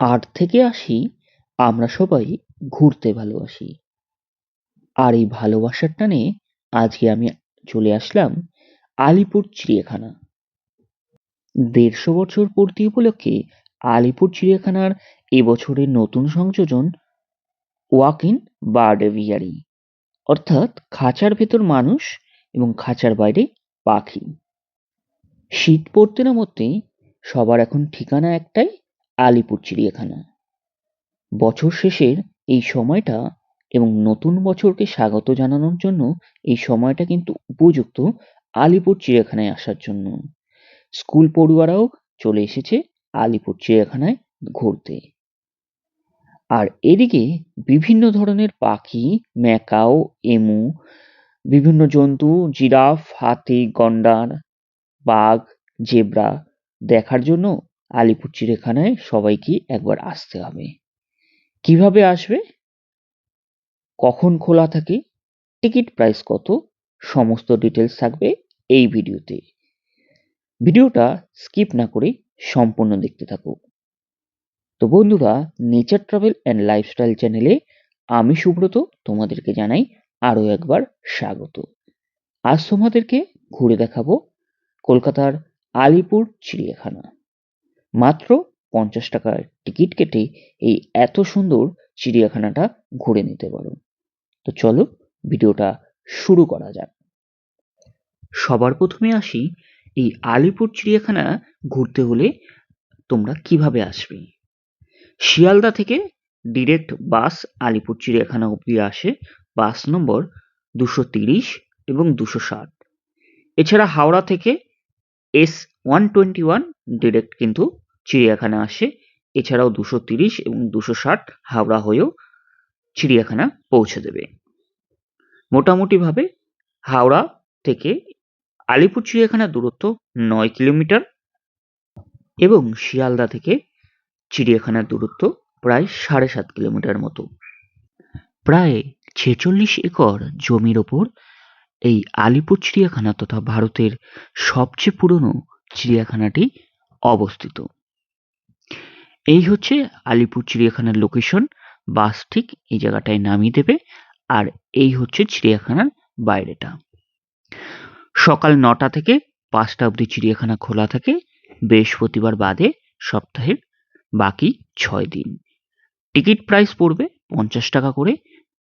আট থেকে আসি, আমরা সবাই ঘুরতে ভালোবাসি। আর এই ভালোবাসার টানে আজকে আমি চলে আসলাম আলিপুর চিড়িয়াখানা। দেড়শো বছর পূর্তি উপলক্ষে আলিপুর চিড়িয়াখানার এবছরের নতুন সংযোজন ওয়াক ইন বার্ড এভিয়ারি অর্থাৎ খাঁচার ভেতর মানুষ এবং খাঁচার বাইরে পাখি। শীত পড়তে না মরতেই সবার এখন ঠিকানা একটাই আলিপুর চিড়িয়াখানা। বছর শেষের এই সময়টা এবং নতুন বছরকে স্বাগত জানানোর জন্য এই সময়টা কিন্তু উপযুক্ত আলিপুর চিড়িয়াখানায় আসার জন্য। স্কুল পড়ুয়ারাও চলে এসেছে আলিপুর চিড়িয়াখানায় ঘুরতে। আর এদিকে বিভিন্ন ধরনের পাখি, ম্যাকাও, এমু, বিভিন্ন জন্তু, জিরাফ, হাতি, গন্ডার, বাঘ, জেব্রা দেখার জন্য আলিপুর চিড়িয়াখানায় সবাইকে একবার আসতে হবে। কীভাবে আসবে? কখন খোলা থাকে? টিকিট প্রাইস কত? সমস্ত ডিটেলস থাকবে এই ভিডিওতে। ভিডিওটা স্কিপ না করে সম্পূর্ণ দেখতে থাকো। তো বন্ধুরা, নেচার ট্রাভেল অ্যান্ড লাইফস্টাইল চ্যানেলে আমি সুব্রত, তোমাদেরকে জানাই আরও একবার স্বাগত। আজ তোমাদেরকে ঘুরে দেখাবো কলকাতার আলিপুর চিড়িয়াখানা। মাত্র পঞ্চাশ টাকার টিকিট কেটে এই এত সুন্দর চিড়িয়াখানাটা ঘুরে নিতে পারো। তো চলো ভিডিওটা শুরু করা যাক। সবার প্রথমে আসি এই আলিপুর চিড়িয়াখানা ঘুরতে হলে তোমরা কীভাবে আসবে? শিয়ালদা থেকে ডিরেক্ট বাস আলিপুর চিড়িয়াখানা অবধি আসে। বাস নম্বর দুশো তিরিশ এবং দুশো ষাট। এছাড়া হাওড়া থেকে S one twenty one direct কিন্তু চিড়িয়াখানা আসে। এছাড়াও দুশো তিরিশ এবং দুশো ষাট হাওড়া হয়েও চিড়িয়াখানা পৌঁছে দেবে। মোটামুটিভাবে হাওড়া থেকে আলিপুর চিড়িয়াখানার দূরত্ব নয় কিলোমিটার এবং শিয়ালদা থেকে চিড়িয়াখানার দূরত্ব প্রায় সাড়ে সাত কিলোমিটার মতো। প্রায় ছেচল্লিশ একর জমির ওপর এই আলিপুর চিড়িয়াখানা তথা ভারতের সবচেয়ে পুরনো চিড়িয়াখানাটি অবস্থিত। এই হচ্ছে আলিপুর চিড়িয়াখানার লোকেশন বাস ঠিক এই জায়গাটায় নামিয়ে দেবে। আর এই হচ্ছে চিড়িয়াখানার বাইরেটা। সকাল নটা থেকে পাঁচটা অবধি চিড়িয়াখানা খোলা থাকে। বৃহস্পতিবার বাদে সপ্তাহের বাকি ছয় দিন। টিকিট প্রাইস পড়বে পঞ্চাশ টাকা করে।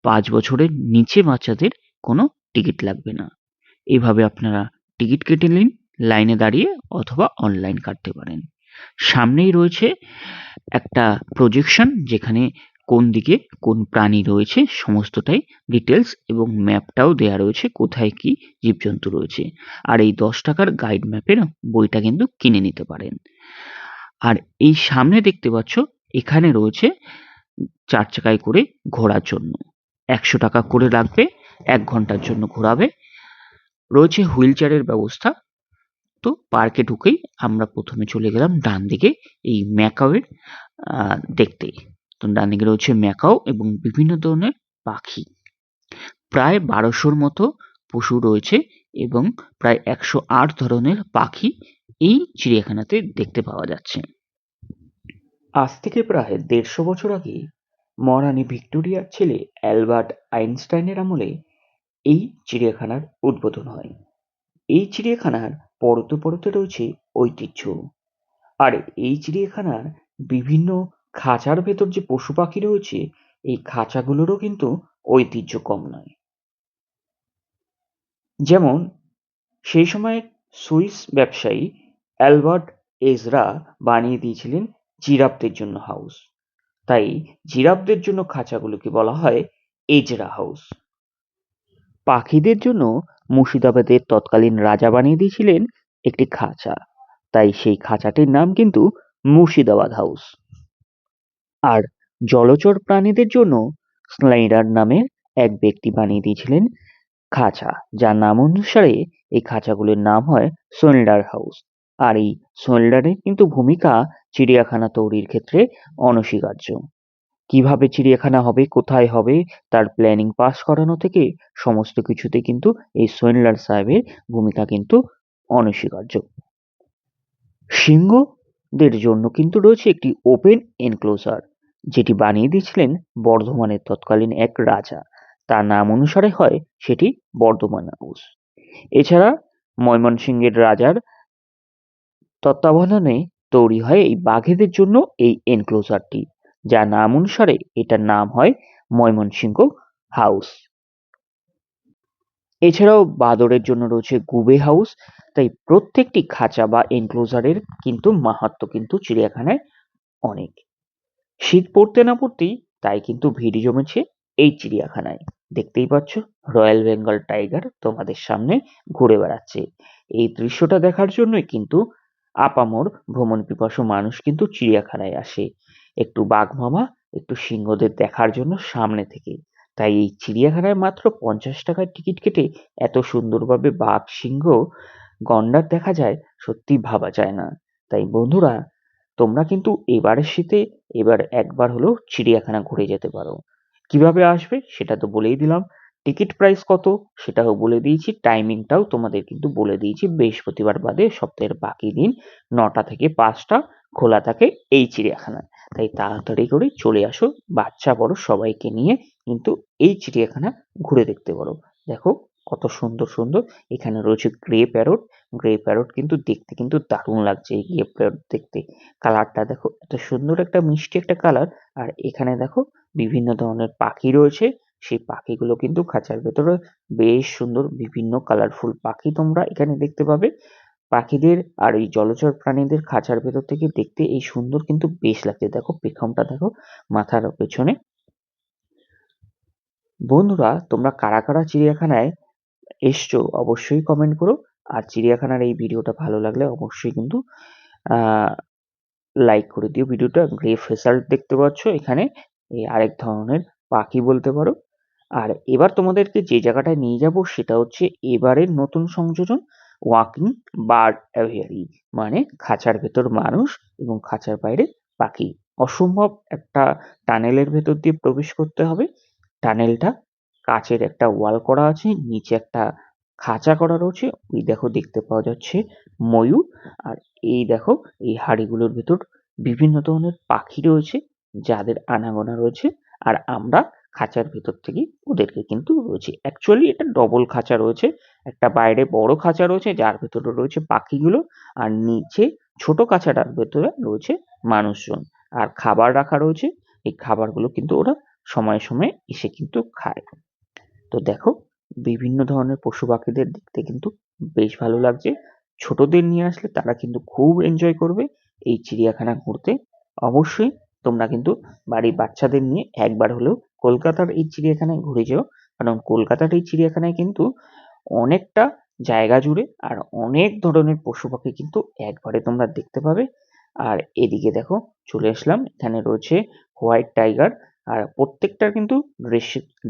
পাঁচ বছরের নিচে বাচ্চাদের কোনো টিকিট লাগবে না। এভাবে আপনারা টিকিট কেটে নিন, লাইনে দাঁড়িয়ে অথবা অনলাইন কাটতে পারেন। সামনেই রয়েছে একটা প্রজেকশন যেখানে কোন দিকে কোন প্রাণী রয়েছে, সমস্তটাই ডিটেলস এবং ম্যাপটাও দেয়া রয়েছে, কোথায় কি জীবজন্তু রয়েছে। আর এই দশ টাকার গাইড ম্যাপের বইটা কিন্তু কিনে নিতে পারেন। আর এই সামনে দেখতে পাচ্ছ, এখানে রয়েছে চার চাকায় করে ঘোরার জন্য। একশো টাকা করে লাগবে এক ঘণ্টার জন্য ঘোরাবে। রয়েছে হুইল চেয়ারের ব্যবস্থা। তো পার্কে ঢুকেই আমরা প্রথমে চলে গেলাম ডান দিকে এই ম্যাকাওয়ের দেখতে। তো ডান দিকে রয়েছে ম্যাকাও এবং বিভিন্ন ধরনের পাখি। প্রায় বারোশোর মতো পশু রয়েছে এবং প্রায় একশো আট ধরনের পাখি এই চিড়িয়াখানাতে দেখতে পাওয়া যাচ্ছে। আজ থেকে প্রায় দেড়শো বছর আগে মহারানী ভিক্টোরিয়ার ছেলে অ্যালবার্ট আইনস্টাইনের আমলে এই চিড়িয়াখানার উদ্বোধন হয়। এই চিড়িয়াখানার পরতে পরতে রয়েছে ঐতিহ্য। আর এই চিড়িয়াখানার বিভিন্ন খাঁচার ভেতর যে পশু পাখি রয়েছে, এই খাঁচাগুলোরও কিন্তু ঐতিহ্য কম নয়। যেমন, সেই সময় সুইস ব্যবসায়ী অ্যালবার্ট এজরা বানিয়ে দিয়েছিলেন জিরাফদের জন্য হাউস। তাই জিরাফদের জন্য খাঁচাগুলোকে বলা হয় এজরা হাউস। পাখিদের জন্য মুর্শিদাবাদের তৎকালীন রাজা বানিয়ে দিয়েছিলেন একটি খাঁচা। তাই সেই খাঁচাটির নাম কিন্তু মুর্শিদাবাদ হাউস। আর জলচর প্রাণীদের জন্য স্লাইডার নামে এক ব্যক্তি বানিয়ে দিয়েছিলেন খাঁচা, যার নাম অনুসারে এই খাঁচাগুলির নাম হয় সোয়েল্ডার হাউস। আর এই সোয়েল্ডারের কিন্তু ভূমিকা চিড়িয়াখানা তৈরির ক্ষেত্রে অনস্বীকার্য। কীভাবে চিড়িয়াখানা হবে, কোথায় হবে, তার প্ল্যানিং পাস করানো থেকে সমস্ত কিছুতে কিন্তু এই সোয়েনলার সাহেবের ভূমিকা কিন্তু অনস্বীকার্য। সিংহদের জন্য কিন্তু রয়েছে একটি ওপেন এনক্লোজার যেটি বানিয়ে দিয়েছিলেন বর্ধমানের তৎকালীন এক রাজা। তার নাম অনুসারে হয় সেটি বর্ধমান হাউস এছাড়া ময়মনসিংহের রাজার তত্ত্বাবধানে তৈরি হয় এই বাঘেদের জন্য এই এনক্লোজারটি যার নাম অনুসারে এটার নাম হয় ময়মনসিংহ হাউস এছাড়াও বাদরের জন্য রয়েছে গুবে হাউস তাই প্রত্যেকটি খাঁচা বা এনক্লোজারের কিন্তু মাহাত্ম কিন্তু চিড়িয়াখানায় অনেক। শীত পড়তে না পড়তেই তাই কিন্তু ভিড় জমেছে এই চিড়িয়াখানায়। দেখতেই পাচ্ছ, রয়্যাল বেঙ্গল টাইগার তোমাদের সামনে ঘুরে বেড়াচ্ছে। এই দৃশ্যটা দেখার জন্যই কিন্তু আপামর ভ্রমণ পিপাসু মানুষ কিন্তু চিড়িয়াখানায় আসে। একটু বাঘ মামা, একটু সিংহদের দেখার জন্য সামনে থেকে। তাই এই চিড়িয়াখানায় মাত্র পঞ্চাশ টাকার টিকিট কেটে এত সুন্দরভাবে বাঘ, সিংহ, গন্ডার দেখা যায় সত্যি ভাবা যায় না। তাই বন্ধুরা, তোমরা কিন্তু এবারের শীতে এবার একবার হলেও চিড়িয়াখানা ঘুরে যেতে পারো। কীভাবে আসবে সেটা তো বলেই দিলাম। টিকিট প্রাইস কত সেটাও বলে দিয়েছি। টাইমিংটাও তোমাদের কিন্তু বলে দিয়েছি। বৃহস্পতিবার বাদে সপ্তাহের বাকি দিন নটা থেকে পাঁচটা খোলা থাকে এই চিড়িয়াখানায়। তাই তাড়াতাড়ি করে চলে আসো। বাচ্চা, বড় সবাইকে নিয়ে কিন্তু এই চিড়িয়াখানা ঘুরে দেখতে পারো। দেখো কত সুন্দর সুন্দর। এখানে রয়েছে গ্রে প্যারট। গ্রে প্যারট কিন্তু দেখতে কিন্তু দারুণ লাগছে এই গ্রে প্যারট দেখতে। কালারটা দেখো এত সুন্দর একটা মিষ্টি একটা কালার। আর এখানে দেখো বিভিন্ন ধরনের পাখি রয়েছে। সেই পাখিগুলো কিন্তু খাঁচার ভেতরে বেশ সুন্দর বিভিন্ন কালারফুল পাখি তোমরা এখানে দেখতে পাবে। পাখিদের আর এই জলচর প্রাণীদের খাঁচার ভেতর থেকে দেখতে এই সুন্দর কিন্তু বেশ লাগছে। দেখো, পেখমটা দেখো, মাথার পেছনে। বন্ধুরা, তোমরা কারা কারা চিড়িয়াখানায় এসছো অবশ্যই কমেন্ট করো। আর চিড়িয়াখানার এই ভিডিওটা ভালো লাগলে অবশ্যই কিন্তু লাইক করে দিও। ভিডিওটা গ্রে ফেসাল্ট দেখতে পাচ্ছ। এখানে এই আরেক ধরনের পাখি বলতে পারো। আর এবার তোমাদেরকে যে জায়গাটায় নিয়ে যাব সেটা হচ্ছে এবারের নতুন সংযোজন ওয়াকিং বার্ড অ্যাভিয়ারি মানে খাঁচার ভেতর মানুষ এবং খাঁচার বাইরে পাখি। অসম্ভব একটা টানেলের ভেতর দিয়ে প্রবেশ করতে হবে। টানেলটা কাচের একটা ওয়াল করা আছে, নিচে একটা খাঁচা করা রয়েছে। ওই দেখো দেখতে পাওয়া যাচ্ছে ময়ূর। আর এই দেখো, এই হাড়িগুলোর ভেতর বিভিন্ন ধরনের পাখি রয়েছে, যাদের আনাগোনা রয়েছে। আর আমরা খাঁচার ভেতর থেকে ওদেরকে কিন্তু রয়েছে। অ্যাকচুয়ালি এটা ডবল খাঁচা রয়েছে, একটা বাইরে বড় খাঁচা রয়েছে, যার ভেতরে রয়েছে পাখিগুলো, আর নিচে ছোট খাঁচাটার ভেতরে রয়েছে মানুষজন। আর খাবার রাখা রয়েছে, এই খাবারগুলো কিন্তু ওরা সময়ে সময়ে এসে কিন্তু খায়। তো দেখো, বিভিন্ন ধরনের পশু পাখিদের দেখতে কিন্তু বেশ ভালো লাগছে। ছোটদের নিয়ে আসলে তারা কিন্তু খুব এনজয় করবে এই চিড়িয়াখানা ঘুরতে। অবশ্যই তোমরা কিন্তু বাড়ির বাচ্চাদের নিয়ে একবার হলেও কলকাতার এই চিড়িয়াখানায় ঘুরে যেও। কারণ কলকাতার এই চিড়িয়াখানায় কিন্তু অনেকটা জায়গা জুড়ে আর অনেক ধরনের পশু পাখি কিন্তু একবারে তোমরা দেখতে পাবে। আর এদিকে দেখো, চলে আসলাম। এখানে রয়েছে হোয়াইট টাইগার। আর প্রত্যেকটার কিন্তু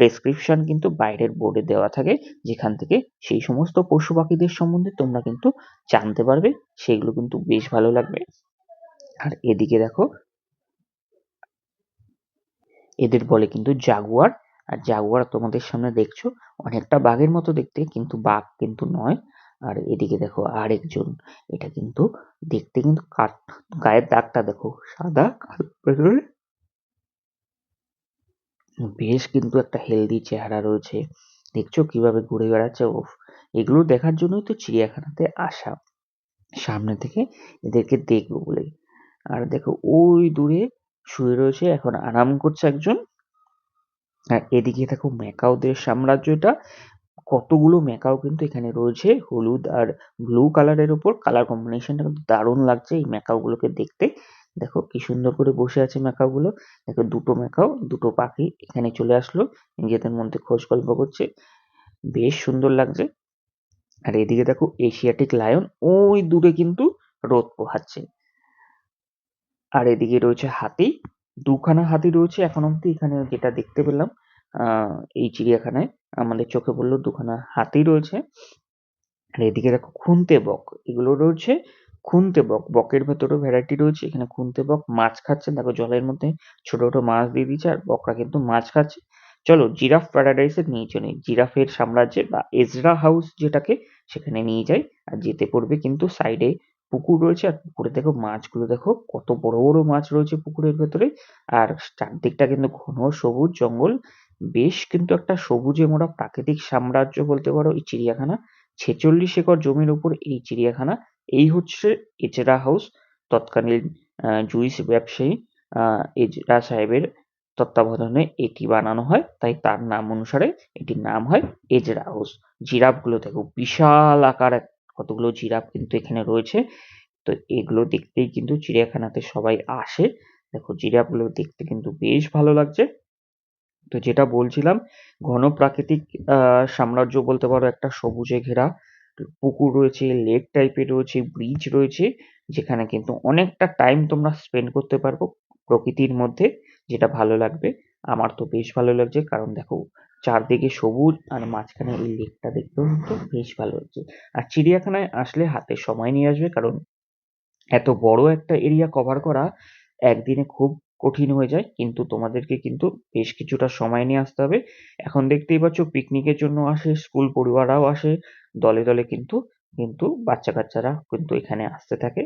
ডেসক্রিপশন কিন্তু বাইরের বোর্ডে দেওয়া থাকে। যেখান থেকে সেই সমস্ত পশু পাখিদের সম্বন্ধে তোমরা কিন্তু জানতে পারবে। সেগুলো কিন্তু বেশ ভালো লাগবে। আর এদিকে দেখো এদের বলে কিন্তু জাগুয়ার। আর জাগুয়ার তোমাদের সামনে দেখছ, অনেকটা বাঘের মতো দেখতে, কিন্তু বাঘ কিন্তু নয়। আর এদিকে দেখো আরেকজন, এটা কিন্তু দেখতে কিন্তু গায়ের দাগটা দেখো, সাদা বেশ কিন্তু একটা হেলদি চেহারা রয়েছে। দেখছ কীভাবে ঘুরে বেড়াচ্ছে ও এগুলো দেখার জন্যই তো চিড়িয়াখানাতে আসা। সামনে থেকে এদেরকে দেখব বলে। আর দেখো, ওই দূরে শুয়ে রয়েছে, এখন আরাম করছে একজন। আর এদিকে দেখো ম্যাকাওদের সাম্রাজ্য এটা। কতগুলো ম্যাকাও কিন্তু এখানে রয়েছে, হলুদ আর ব্লু কালারের উপর। কালার কম্বিনেশনটা কিন্তু দারুণ লাগছে এই ম্যাকাওগুলোকে দেখতে। দেখো কি সুন্দর করে বসে আছে ম্যাকাওগুলো। দেখো দুটো ম্যাকাও, দুটো পাখি এখানে চলে আসলো, নিজেদের মধ্যে খোঁজ গল্প করছে। বেশ সুন্দর লাগছে। আর এদিকে দেখো এশিয়াটিক লায়ন, ওই দূরে কিন্তু রোদ পোহাচ্ছে। আর এদিকে রয়েছে হাতি। দুখানা হাতি রয়েছে এখন অব্দি এখানে যেটা দেখতে পেলাম, আহ, এই চিড়িয়াখানায় আমাদের চোখে পড়ল দুখানা হাতি রয়েছে। আর এদিকে দেখো খুন্তে বক, এগুলো রয়েছে খুন্তে বক, বকের ভেতরেও ভ্যারাইটি রয়েছে, এখানে খুন্তে বক, মাছ খাচ্ছে, দেখো জলের মধ্যে ছোট ছোট মাছ দিয়ে দিচ্ছে, আর বকরা কিন্তু মাছ খাচ্ছে। চলো জিরাফ প্যারাডাইসে নিয়ে চলে, জিরাফের সাম্রাজ্যে বা এজরা হাউস যেটাকে সেখানে নিয়ে যাই, আর যেতে পড়বে কিন্তু সাইডে পুকুর রয়েছে, আর পুকুরে দেখো মাছগুলো, দেখো কত বড় বড় মাছ রয়েছে পুকুরের ভেতরে। আর চারদিকটা কিন্তু ঘন সবুজ জঙ্গল। বেশ কিন্তু একটা সবুজে মোড়া প্রাকৃতিক সাম্রাজ্য বলতে পারো এই চিড়িয়াখানা। ছেচল্লিশ একর জমির উপর এই চিড়িয়াখানা। এই হচ্ছে এজরা হাউস, তৎকালীন জুইস ব্যবসায়ী আহ এজরা সাহেবের তত্ত্বাবধানে এটি বানানো হয়। তাই তার নাম অনুসারে এটির নাম হয় এজরা হাউস। জিরাফগুলো দেখো বিশাল আকার কতগুলো জিরাফ কিন্তু এখানে রয়েছে। তো এগুলো দেখতেই কিন্তু চিড়িয়াখানাতে সবাই আসে। দেখো জিরাফগুলো দেখতে কিন্তু বেশ ভালো লাগছে। তো যেটা বলছিলাম, ঘন প্রাকৃতিক সাম্রাজ্য বলতে পারো একটা সবুজে ঘেরা। পুকুর রয়েছে লেক টাইপের রয়েছে ব্রিজ রয়েছে, যেখানে কিন্তু অনেকটা টাইম তোমরা স্পেন্ড করতে পারব প্রকৃতির মধ্যে, যেটা ভালো লাগবে। আমার তো বেশ ভালো লাগছে, কারণ দেখো চারদিকে সবুজ আর মাঝখানে এই লেকটা দেখতেও কিন্তু বেশ ভালো লাগছে। আর চিড়িয়াখানায় আসলে হাতে সময় নিয়ে আসবে কারণ এত বড় একটা এরিয়া কভার করা একদিনে খুব কঠিন হয়ে যায়। কিন্তু তোমাদেরকে কিন্তু বেশ কিছুটা সময় নিয়ে আসতে হবে। এখন দেখতেই পাচ্ছ পিকনিকের জন্য আসে স্কুল পড়ুয়ারাও আসে, দলে দলে কিন্তু কিন্তু বাচ্চা কাচ্চারা কিন্তু এখানে আসতে থাকে।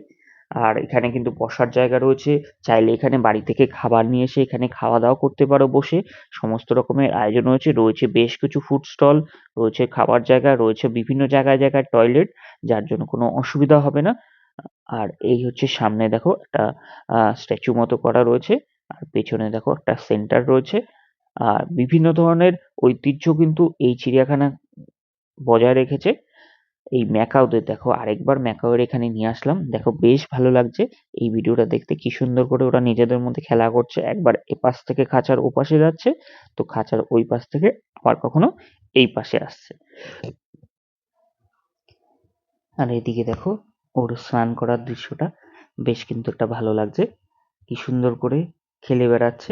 আর এখানে কিন্তু বসার জায়গা রয়েছে। চাইলে এখানে বাড়ি থেকে খাবার নিয়ে এসে এখানে খাওয়া দাওয়া করতে পারো বসে। সমস্ত রকমের আয়োজন রয়েছে। রয়েছে বেশ কিছু ফুড স্টল রয়েছে খাবার জায়গা, রয়েছে বিভিন্ন জায়গায় জায়গায় টয়লেট যার জন্য কোনো অসুবিধা হবে না। আর এই হচ্ছে সামনে দেখো একটা স্ট্যাচু মতো করা রয়েছে। আর পেছনে দেখো একটা সেন্টার রয়েছে। আর বিভিন্ন ধরনের ঐতিহ্য কিন্তু এই চিড়িয়াখানা বজায় রেখেছে। এই ম্যাকাওদের দেখো আরেকবার ম্যাকাওয়ের এখানে নিয়ে আসলাম। দেখো বেশ ভালো লাগছে। এই ভিডিওটা দেখতে কি সুন্দর করে ওরা নিজেদের মধ্যে খেলা করছে। একবার এপাশ থেকে খাঁচার ওপাশে যাচ্ছে, তো খাঁচার ওই পাশ থেকে আবার কখনো এই পাশে আসছে। আর এদিকে দেখো ওর স্নান করার দৃশ্যটা, বেশ কিন্তু একটা ভালো লাগছে। কি সুন্দর করে খেলে বেড়াচ্ছে।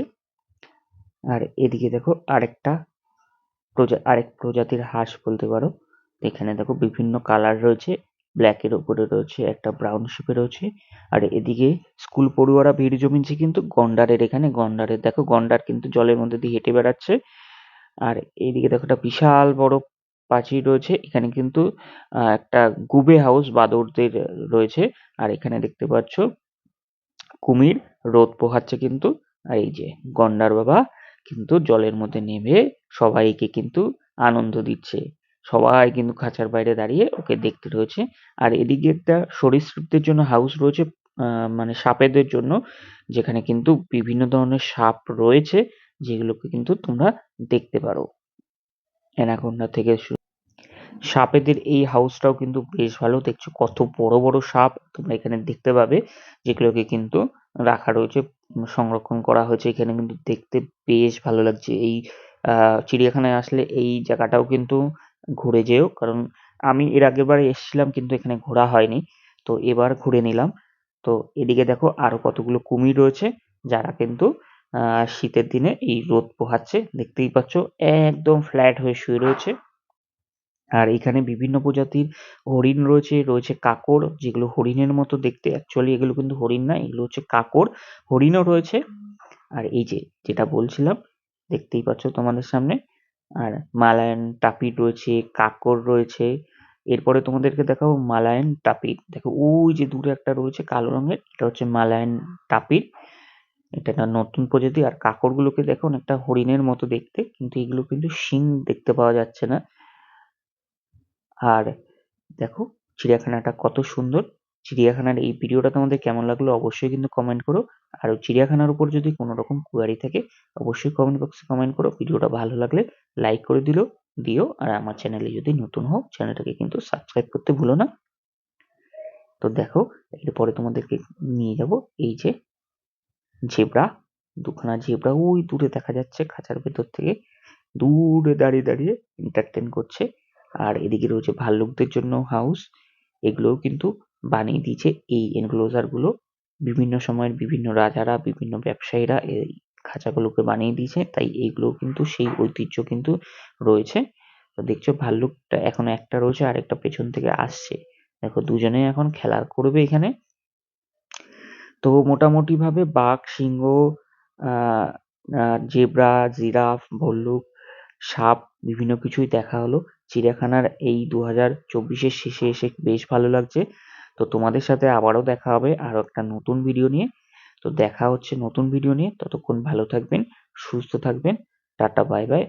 আর এদিকে দেখো আরেকটা প্রজা, আরেক প্রজাতির হাঁস বলতে পারো। এখানে দেখো বিভিন্ন কালার রয়েছে। ব্ল্যাক এর উপরে রয়েছে একটা ব্রাউন শেপে রয়েছে। আর এদিকে স্কুল পড়ুয়ারা ভিড় জমিয়েছে কিন্তু গন্ডারের এখানে। গন্ডারের দেখো, গন্ডার কিন্তু জলের মধ্যে দিয়ে হেঁটে বেড়াচ্ছে। আর এইদিকে দেখো একটা বিশাল বড় প্রাচীর রয়েছে। এখানে কিন্তু আহ একটা গুবে হাউস বাঁদরদের রয়েছে। আর এখানে দেখতে পাচ্ছ, কুমির রোদ পোহাচ্ছে কিন্তু। আর এই যে গন্ডার বাবা কিন্তু জলের মধ্যে নেমে সবাইকে কিন্তু আনন্দ দিচ্ছে। সবাই কিন্তু খাঁচার বাইরে দাঁড়িয়ে ওকে দেখতে রয়েছে। আর এদিকে একটা সরীসৃপদের জন্য হাউস রয়েছে, আহ মানে সাপেদের জন্য, যেখানে কিন্তু বিভিন্ন ধরনের সাপ রয়েছে, যেগুলোকে কিন্তু তোমরা দেখতে পারো। অ্যানাকোন্ডা থেকে শুরু সাপেদের এই হাউসটাও কিন্তু বেশ ভালো। দেখছ কত বড় বড় সাপ তোমরা এখানে দেখতে পাবে, যেগুলোকে কিন্তু রাখা রয়েছে সংরক্ষণ করা হয়েছে। এখানে কিন্তু দেখতে বেশ ভালো লাগছে। এই, আহ, চিড়িয়াখানায় আসলে এই জায়গাটাও কিন্তু ঘুরে যেও। কারণ আমি এর আগের বার এসেছিলাম কিন্তু এখানে ঘোরা হয়নি। তো এবার ঘুরে নিলাম। তো এদিকে দেখো আরও কতগুলো কুমির রয়েছে, যারা কিন্তু শীতের দিনে এই রোদ পোহাচ্ছে। দেখতেই পাচ্ছ, একদম ফ্ল্যাট হয়ে শুয়ে রয়েছে। আর এখানে বিভিন্ন প্রজাতির হরিণ রয়েছে রয়েছে কাকর যেগুলো হরিণের মতো দেখতে। অ্যাকচুয়ালি এগুলো কিন্তু হরিণ না, এগুলো হচ্ছে কাকর হরিণও রয়েছে। আর এই যে, যেটা বলছিলাম, দেখতেই পাচ্ছ তোমাদের সামনে আর মালায়ান টাপির রয়েছে, কাকর রয়েছে। এরপরে তোমাদেরকে দেখাবো মালায়ান টাপির দেখো, ওই যে দূরে একটা রয়েছে কালো রঙের, এটা হচ্ছে মালায়ান টাপির এটা একটা নতুন প্রজাতি আর কাকরগুলোকে দেখো অনেকটা হরিণের মতো দেখতে, কিন্তু এগুলো কিন্তু শিং দেখতে পাওয়া যাচ্ছে না। আর দেখো, চিড়িয়াখানাটা কত সুন্দর। চিড়িয়াখানার এই ভিডিওটা তোমাদের কেমন লাগল অবশ্যই কিন্তু কমেন্ট করো। আর চিড়িয়াখানার উপর যদি কোনো রকম কোয়ারি থাকে, অবশ্যই কমেন্ট বক্সে কমেন্ট করো। ভিডিওটা ভালো লাগলে লাইক করে দিলো, দিও। আর আমার চ্যানেলে যদি নতুন হও চ্যানেলটাকে কিন্তু সাবস্ক্রাইব করতে ভুলো না। তো দেখো, এরপরে তোমাদেরকে নিয়ে যাব এই যে জেব্রা। দুখানা জেব্রা, ওই দূরে দেখা যাচ্ছে খাঁচার ভেতর থেকে। দূরে দাঁড়িয়ে দাঁড়িয়ে এন্টারটেন করছে। আর এদিকে রয়েছে ভাল্লুকদের জন্য হাউস এগুলোও কিন্তু বানিয়ে দিয়েছে এই এনক্লোজারগুলো। বিভিন্ন সময়ের বিভিন্ন রাজারা, বিভিন্ন ব্যবসায়ীরা এই খাঁচাগুলোকে বানিয়ে দিয়েছে। তাই এইগুলো কিন্তু সেই ঐতিহ্য কিন্তু রয়েছে। তো দেখছ ভাল্লুকটা এখন একটা রয়েছে, আর একটা পেছন থেকে আসছে। দেখো দুজনে এখন খেলা করবে এখানে। তো মোটামুটি ভাবে বাঘ, সিংহ জেব্রা, জিরাফ, ভল্লুক, সাপ বিভিন্ন কিছুই দেখা হলো। চিড়িয়াখানার এই দু হাজার চব্বিশের শেষে এসে বেশ ভালো লাগছে। তো তোমাদের সাথে আবারও দেখা হবে আরও একটা নতুন ভিডিও নিয়ে। তো দেখা হচ্ছে নতুন ভিডিও নিয়ে। ততক্ষণ ভালো থাকবেন, সুস্থ থাকবেন। Tata bye bye